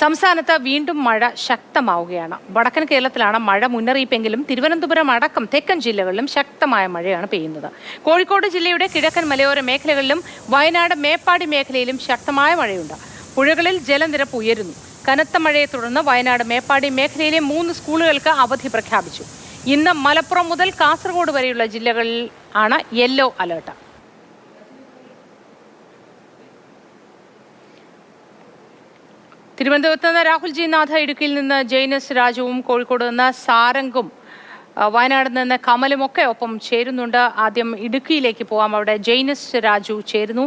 സംസ്ഥാനത്ത് വീണ്ടും മഴ ശക്തമാവുകയാണ്. വടക്കൻ കേരളത്തിലാണ് മഴ മുന്നറിയിപ്പെങ്കിലും തിരുവനന്തപുരം അടക്കം തെക്കൻ ജില്ലകളിലും ശക്തമായ മഴയാണ് പെയ്യുന്നത്. കോഴിക്കോട് ജില്ലയുടെ കിഴക്കൻ മലയോര മേഖലകളിലും വയനാട് മേപ്പാടി മേഖലയിലും ശക്തമായ മഴയുണ്ട്. പുഴകളിൽ ജലനിരപ്പ് ഉയരുന്നു. കനത്ത മഴയെ തുടർന്ന് വയനാട് മേപ്പാടി മേഖലയിലെ മൂന്ന് സ്കൂളുകൾക്ക് അവധി പ്രഖ്യാപിച്ചു. ഇന്ന് മലപ്പുറം മുതൽ കാസർഗോഡ് വരെയുള്ള ജില്ലകളിൽ ആണ് യെല്ലോ അലേർട്ട്. തിരുവനന്തപുരത്ത് നിന്ന് രാഹുൽ ജി നാഥ ഇടുക്കിയിൽ നിന്ന് ജെയിനസ് രാജുവും കോഴിക്കോട് നിന്ന് സാരംഗും വയനാട് നിന്ന് കമലുമൊക്കെ ഒപ്പം ചേരുന്നുണ്ട്. ആദ്യം ഇടുക്കിയിലേക്ക് പോവാം. അവിടെ ജെയിനസ് രാജു ചേരുന്നു.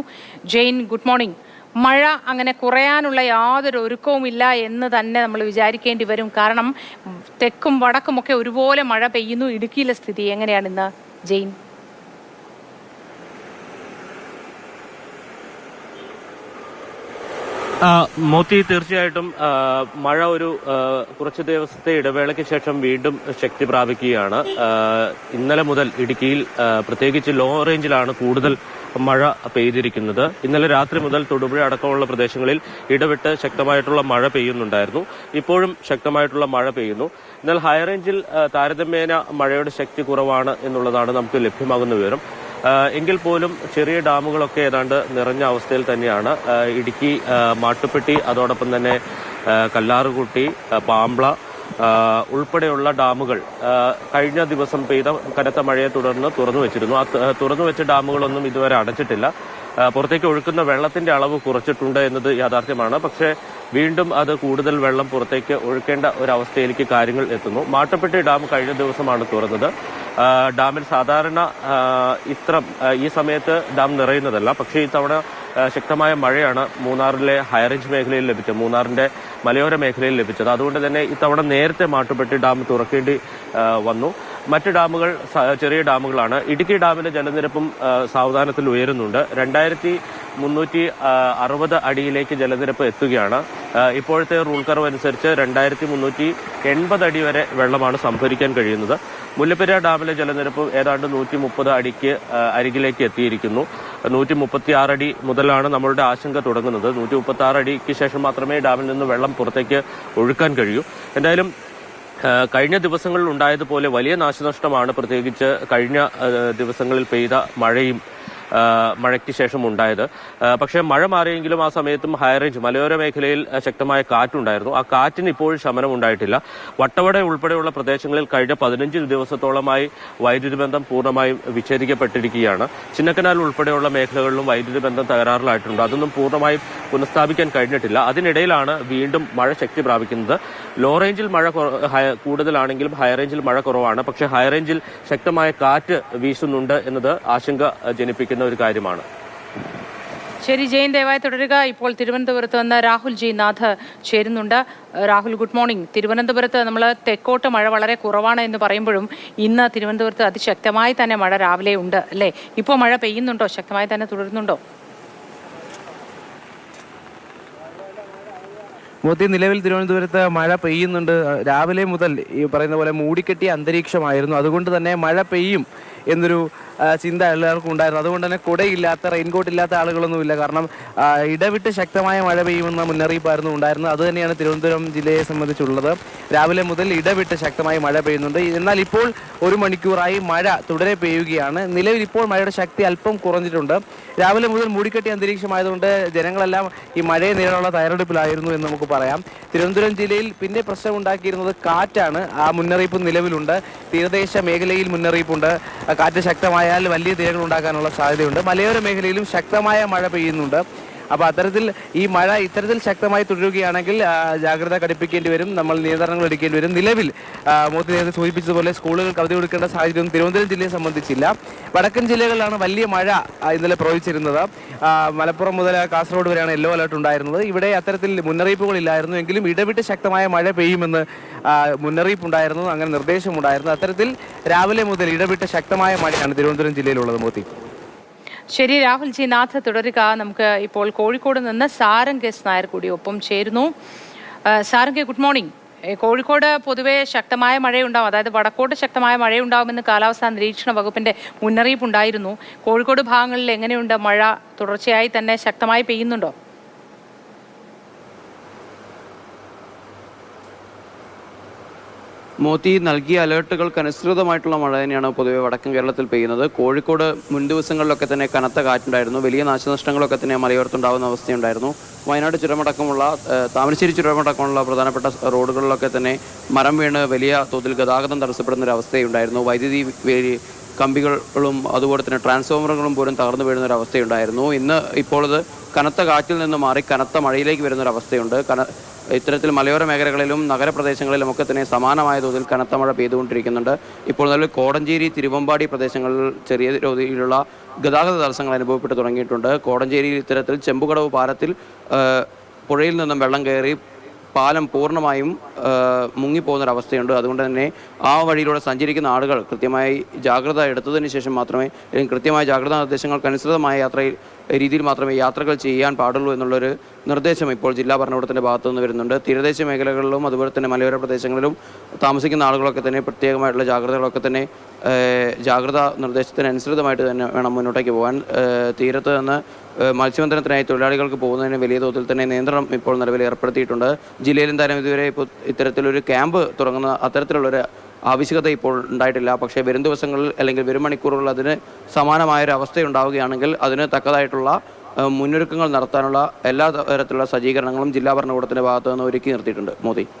Jain good morning. മഴ അങ്ങനെ കുറയാനുള്ള യാതൊരു ഒരുക്കവുമില്ല എന്ന് തന്നെ നമ്മൾ വിചാരിക്കേണ്ടി വരും. കാരണം തെക്കും വടക്കും ഒക്കെ ഒരുപോലെ മഴ പെയ്യുന്നു. ഇടുക്കിയിലെ സ്ഥിതി എങ്ങനെയാണ് ഇന്ന് ജെയിൻ? മോത്തി തീർച്ചയായിട്ടും മഴ ഒരു കുറച്ച് ദിവസത്തെ ഇടവേളയ്ക്ക് ശേഷം വീണ്ടും ശക്തി പ്രാപിക്കുകയാണ്. ഇന്നലെ മുതൽ ഇടുക്കിയിൽ പ്രത്യേകിച്ച് ലോ റേഞ്ചിലാണ് കൂടുതൽ മഴ പെയ്തിരിക്കുന്നത്. ഇന്നലെ രാത്രി മുതൽ തൊടുപുഴ അടക്കമുള്ള പ്രദേശങ്ങളിൽ ഇടവിട്ട് ശക്തമായിട്ടുള്ള മഴ പെയ്യുന്നുണ്ടായിരുന്നു. ഇപ്പോഴും ശക്തമായിട്ടുള്ള മഴ പെയ്യുന്നു. എന്നാൽ ഹൈറേഞ്ചിൽ റേഞ്ചിൽ താരതമ്യേന മഴയുടെ ശക്തി കുറവാണ് എന്നുള്ളതാണ് നമുക്ക് ലഭ്യമാകുന്ന വിവരം. എങ്കിൽ പോലും ചെറിയ ഡാമുകളൊക്കെ ഏതാണ്ട് നിറഞ്ഞ അവസ്ഥയിൽ തന്നെയാണ്. ഇടുക്കി മാട്ടുപ്പെട്ടി അതോടൊപ്പം തന്നെ കല്ലാറുകുട്ടി പാമ്പ്ള ഉൾപ്പെടെയുള്ള ഡാമുകൾ കഴിഞ്ഞ ദിവസം പെയ്ത കനത്ത മഴയെ തുടർന്ന് തുറന്നു വെച്ചിരുന്നു. ആ തുറന്നു വെച്ച ഡാമുകളൊന്നും ഇതുവരെ അടച്ചിട്ടില്ല. പുറത്തേക്ക് ഒഴുക്കുന്ന വെള്ളത്തിന്റെ അളവ് കുറച്ചിട്ടുണ്ട് എന്നത് യാഥാർത്ഥ്യമാണ്. പക്ഷേ വീണ്ടും അത് കൂടുതൽ വെള്ളം പുറത്തേക്ക് ഒഴുക്കേണ്ട അവസ്ഥയിലേക്ക് കാര്യങ്ങൾ എത്തുന്നു. മാട്ടപ്പെട്ടി ഡാം കഴിഞ്ഞ ദിവസമാണ് തുറന്നത്. ഡാമിൽ സാധാരണ ഇത്ര ഈ സമയത്ത് ഡാം നിറയുന്നതല്ല. പക്ഷേ ഇത്തവണ ശക്തമായ മഴയാണ് മൂന്നാറിലെ ഹൈറേഞ്ച് മേഖലയിൽ ലഭിച്ചത് മൂന്നാറിന്റെ മലയോര മേഖലയിൽ ലഭിച്ചത്. അതുകൊണ്ട് തന്നെ ഇത്തവണ നേരത്തെ മാട്ടുപ്പെട്ടി ഡാം തുറക്കേണ്ടി വന്നു. മറ്റ് ഡാമുകൾ ചെറിയ ഡാമുകളാണ്. ഇടുക്കി ഡാമിന്റെ ജലനിരപ്പും സാവധാനത്തിൽ ഉയരുന്നുണ്ട്. രണ്ടായിരത്തി മുന്നൂറ്റി അറുപത് അടിയിലേക്ക് ജലനിരപ്പ് എത്തുകയാണ്. ഇപ്പോഴത്തെ റൂൾ കർവ് അനുസരിച്ച് രണ്ടായിരത്തി മുന്നൂറ്റി എൺപത് അടി വരെ വെള്ളമാണ് സംഭരിക്കാൻ കഴിയുന്നത്. മുല്ലപ്പെരിയാർ ഡാമിലെ ജലനിരപ്പ് ഏതാണ്ട് നൂറ്റി മുപ്പത് അടിക്ക് അരികിലേക്ക് എത്തിയിരിക്കുന്നു. നൂറ്റി മുപ്പത്തി അടി മുതലാണ് നമ്മളുടെ ആശങ്ക തുടങ്ങുന്നത്. നൂറ്റി മുപ്പത്തി ആറ് അടിക്ക് ശേഷം മാത്രമേ ഡാമിൽ നിന്ന് വെള്ളം പുറത്തേക്ക് ഒഴുക്കാൻ കഴിയൂ. എന്തായാലും കഴിഞ്ഞ ദിവസങ്ങളിൽ ഉണ്ടായതുപോലെ വലിയ നാശനഷ്ടമാണ് പ്രത്യേകിച്ച് കഴിഞ്ഞ ദിവസങ്ങളിൽ പെയ്ത മഴയും മഴയ്ക്ക് ശേഷം ഉണ്ടായത്. പക്ഷെ മഴ മാറിയെങ്കിലും ആ സമയത്തും ഹൈറേഞ്ച് മലയോര മേഖലയിൽ ശക്തമായ കാറ്റുണ്ടായിരുന്നു. ആ കാറ്റിന് ഇപ്പോഴും ശമനം ഉണ്ടായിട്ടില്ല. വട്ടവട ഉൾപ്പെടെയുള്ള പ്രദേശങ്ങളിൽ കഴിഞ്ഞ പതിനഞ്ച് ദിവസത്തോളമായി വൈദ്യുതി ബന്ധം പൂർണമായും വിച്ഛേദിക്കപ്പെട്ടിരിക്കുകയാണ്. ചിന്നക്കനാൽ ഉൾപ്പെടെയുള്ള മേഖലകളിലും വൈദ്യുതി ബന്ധം തകരാറിലായിട്ടുണ്ട്. അതൊന്നും പൂർണമായും പുനഃസ്ഥാപിക്കാൻ കഴിഞ്ഞിട്ടില്ല. അതിനിടയിലാണ് വീണ്ടും മഴ ശക്തി പ്രാപിക്കുന്നത്. ലോ റേഞ്ചിൽ മഴ കൂടുതലാണെങ്കിലും ഹൈ റേഞ്ചിൽ മഴ കുറവാണ്. പക്ഷേ ഹൈ റേഞ്ചിൽ ശക്തമായ കാറ്റ് വീശുന്നുണ്ട് എന്നത് ആശങ്ക അഹ്, ജനിപ്പിക്കുന്ന ഒരു കാര്യമാണ്. ശരി ജയൻ ദയവായി തുടരുക. ഇപ്പോൾ തിരുവനന്തപുരത്ത് നിന്ന് രാഹുൽ ജി നാഥ് ചേരുന്നുണ്ട്. Rahul good morning. തിരുവനന്തപുരത്ത് നമ്മൾ തെക്കോട്ട് മഴ വളരെ കുറവാണ് എന്ന് പറയുമ്പോഴും ഇന്ന് തിരുവനന്തപുരത്ത് അതിശക്തമായി തന്നെ മഴ രാവിലെ ഉണ്ട് അല്ലേ? ഇപ്പോൾ മഴ പെയ്യുന്നുണ്ടോ? ശക്തമായി തന്നെ തുടരുന്നുണ്ടോ? മോത്തി നിലവിൽ തിരുവനന്തപുരത്ത് മഴ പെയ്യുന്നുണ്ട്. രാവിലെ മുതൽ ഈ പറയുന്ന പോലെ മൂടിക്കെട്ടിയ അന്തരീക്ഷമായിരുന്നു. അതുകൊണ്ട് തന്നെ മഴ പെയ്യും എന്നൊരു ചിന്ത എല്ലാവർക്കും ഉണ്ടായിരുന്നു. അതുകൊണ്ട് തന്നെ കുടയില്ലാത്ത റെയിൻകോട്ട് ഇല്ലാത്ത ആളുകളൊന്നുമില്ല. കാരണം ഇടവിട്ട് ശക്തമായ മഴ പെയ്യുമെന്ന മുന്നറിയിപ്പായിരുന്നു ഉണ്ടായിരുന്നത്. അത് തന്നെയാണ് തിരുവനന്തപുരം ജില്ലയെ സംബന്ധിച്ചുള്ളത്. രാവിലെ മുതൽ ഇടവിട്ട് ശക്തമായി മഴ പെയ്യുന്നുണ്ട്. എന്നാൽ ഇപ്പോൾ ഒരു മണിക്കൂറായി മഴ തുടരെ പെയ്യുകയാണ്. നിലവിൽ ഇപ്പോൾ മഴയുടെ ശക്തി അല്പം കുറഞ്ഞിട്ടുണ്ട്. രാവിലെ മുതൽ മൂടിക്കെട്ടിയ അന്തരീക്ഷമായതുകൊണ്ട് ജനങ്ങളെല്ലാം ഈ മഴയെ നേരിടാനുള്ള തയ്യാറെടുപ്പിലായിരുന്നു എന്ന് നമുക്ക് പറയാം. തിരുവനന്തപുരം ജില്ലയിൽ പിന്നെ പ്രശ്നം ഉണ്ടാക്കിയിരുന്നത് കാറ്റാണ്. ആ മുന്നറിയിപ്പ് നിലവിലുണ്ട്. തീരദേശ മേഖലയിൽ മുന്നറിയിപ്പുണ്ട്. കാറ്റ് ശക്തമായാൽ വലിയ തിരകൾ ഉണ്ടാക്കാനുള്ള സാധ്യതയുണ്ട്. മലയോര മേഖലയിലും ശക്തമായ മഴ പെയ്യുന്നുണ്ട്. അപ്പോൾ അത്തരത്തിൽ ഈ മഴ ഇത്തരത്തിൽ ശക്തമായി തുടരുകയാണെങ്കിൽ ജാഗ്രത കടുപ്പിക്കേണ്ടി വരും. നമ്മൾ നിയന്ത്രണങ്ങൾ എടുക്കേണ്ടി വരും. നിലവിൽ മോദി നേരത്തെ സൂചിപ്പിച്ചതുപോലെ സ്കൂളുകൾക്ക് അവധി കൊടുക്കേണ്ട സാഹചര്യം തിരുവനന്തപുരം ജില്ലയെ സംബന്ധിച്ചില്ല. വടക്കൻ ജില്ലകളിലാണ് വലിയ മഴ ഇന്നലെ പ്രവചിച്ചിരുന്നത് മലപ്പുറം മുതൽ കാസർഗോഡ് വരെയാണ് യെല്ലോ അലർട്ട് ഉണ്ടായിരുന്നത്. ഇവിടെ അത്തരത്തിൽ മുന്നറിയിപ്പുകൾ ഇല്ലായിരുന്നു. എങ്കിലും ഇടവിട്ട് ശക്തമായ മഴ പെയ്യുമെന്ന് മുന്നറിയിപ്പ് മുന്നറിയിപ്പുണ്ടായിരുന്നു. അങ്ങനെ നിർദ്ദേശമുണ്ടായിരുന്നു. അത്തരത്തിൽ രാവിലെ മുതൽ ഇടവിട്ട് ശക്തമായ മഴയാണ് തിരുവനന്തപുരം ജില്ലയിലുള്ളത് മോത്തി ശരി രാഹുൽ ജി നാഥ് തുടരുക. നമുക്ക് ഇപ്പോൾ കോഴിക്കോട് നിന്ന് സാരംഗ് എസ് നായർ കൂടി ഒപ്പം ചേരുന്നു. Sarang good morning. കോഴിക്കോട് പൊതുവേ ശക്തമായ മഴയുണ്ടാവും. അതായത് വടക്കോട്ട് ശക്തമായ മഴയുണ്ടാവുമെന്ന് കാലാവസ്ഥാ നിരീക്ഷണ വകുപ്പിന്റെ മുന്നറിയിപ്പുണ്ടായിരുന്നു. കോഴിക്കോട് ഭാഗങ്ങളിൽ എങ്ങനെയുണ്ട് മഴ? തുടർച്ചയായി തന്നെ ശക്തമായി പെയ്യുന്നുണ്ടോ? മോത്തി നൽകിയ അലേർട്ടുകൾക്ക് അനുസൃതമായിട്ടുള്ള മഴ തന്നെയാണ് പൊതുവെ വടക്കൻ കേരളത്തിൽ പെയ്യുന്നത്. കോഴിക്കോട് മുൻ ദിവസങ്ങളിലൊക്കെ തന്നെ കനത്ത കാറ്റുണ്ടായിരുന്നു. വലിയ നാശനഷ്ടങ്ങളൊക്കെ തന്നെ മലയോരത്തുണ്ടാകുന്ന അവസ്ഥയുണ്ടായിരുന്നു. വയനാട് ചുരമടക്കമുള്ള താമരശ്ശേരി ചുരമടക്കമുള്ള പ്രധാനപ്പെട്ട റോഡുകളിലൊക്കെ തന്നെ മരം വീണ് വലിയ തോതിൽ ഗതാഗതം തടസ്സപ്പെടുന്ന ഒരു അവസ്ഥയുണ്ടായിരുന്നു. വൈദ്യുതി കമ്പികളും അതുപോലെ തന്നെ ട്രാൻസ്ഫോമറുകളും പോലും തകർന്നു വീഴുന്ന ഒരു അവസ്ഥയുണ്ടായിരുന്നു. ഇന്ന് ഇപ്പോൾ ഇത് കനത്ത കാറ്റിൽ നിന്ന് മാറി കനത്ത മഴയിലേക്ക് വരുന്ന ഒരു അവസ്ഥയുണ്ട്. കന ഇത്തരത്തിൽ മലയോര മേഖലകളിലും നഗരപ്രദേശങ്ങളിലും ഒക്കെ തന്നെ സമാനമായ തോതിൽ കനത്ത മഴ പെയ്തുകൊണ്ടിരിക്കുന്നുണ്ട്. ഇപ്പോൾ നിലവിൽ കോടഞ്ചേരി തിരുവമ്പാടി പ്രദേശങ്ങളിൽ ചെറിയ രീതിയിലുള്ള ഗതാഗത തടസ്സങ്ങൾ അനുഭവപ്പെട്ടു തുടങ്ങിയിട്ടുണ്ട്. കോടഞ്ചേരിയിൽ ഇത്തരത്തിൽ ചെമ്പുകടവ് പാലത്തിൽ പുഴയിൽ നിന്നും വെള്ളം കയറി പാലം പൂർണമായും മുങ്ങിപ്പോകുന്നൊരവസ്ഥയുണ്ട്. അതുകൊണ്ട് തന്നെ ആ വഴിയിലൂടെ സഞ്ചരിക്കുന്ന ആളുകൾ കൃത്യമായി ജാഗ്രത എടുത്തതിന് ശേഷം മാത്രമേ അല്ലെങ്കിൽ കൃത്യമായ ജാഗ്രതാ നിർദ്ദേശങ്ങൾക്ക് അനുസൃതമായ യാത്രയിൽ രീതിയിൽ മാത്രമേ യാത്രകൾ ചെയ്യാൻ പാടുള്ളൂ എന്നുള്ളൊരു നിർദ്ദേശം ഇപ്പോൾ ജില്ലാ ഭരണകൂടത്തിന്റെ ഭാഗത്തു നിന്ന് വരുന്നുണ്ട്. തീരദേശ മേഖലകളിലും അതുപോലെ തന്നെ മലയോര പ്രദേശങ്ങളിലും താമസിക്കുന്ന ആളുകളൊക്കെ തന്നെ പ്രത്യേകമായിട്ടുള്ള ജാഗ്രതകളൊക്കെ തന്നെ ജാഗ്രതാ നിർദ്ദേശത്തിനനുസൃതമായിട്ട് തന്നെ വേണം മുന്നോട്ടേക്ക് പോകാൻ. തീരത്ത് നിന്ന് മത്സ്യബന്ധനത്തിനായി തൊഴിലാളികൾക്ക് പോകുന്നതിന് വലിയ തോതിൽ തന്നെ നിയന്ത്രണം ഇപ്പോൾ നിലവിൽ ഏർപ്പെടുത്തിയിട്ടുണ്ട്. ജില്ലയിലും തരം ഇതുവരെ ഇപ്പോൾ ഇത്തരത്തിലൊരു ക്യാമ്പ് തുടങ്ങുന്ന അത്തരത്തിലുള്ളൊരു ആവശ്യകത ഇപ്പോൾ ഉണ്ടായിട്ടില്ല. പക്ഷേ വരും ദിവസങ്ങളിൽ അല്ലെങ്കിൽ വരും മണിക്കൂറുകളിൽ അതിന് സമാനമായൊരു അവസ്ഥയുണ്ടാവുകയാണെങ്കിൽ അതിന് തക്കതായിട്ടുള്ള മുന്നൊരുക്കങ്ങൾ നടത്താനുള്ള എല്ലാ തരത്തിലുള്ള സജ്ജീകരണങ്ങളും ജില്ലാ ഭരണകൂടത്തിന്റെ ഭാഗത്തു നിന്ന് ഒരുക്കി നിർത്തിയിട്ടുണ്ട്. മോദി.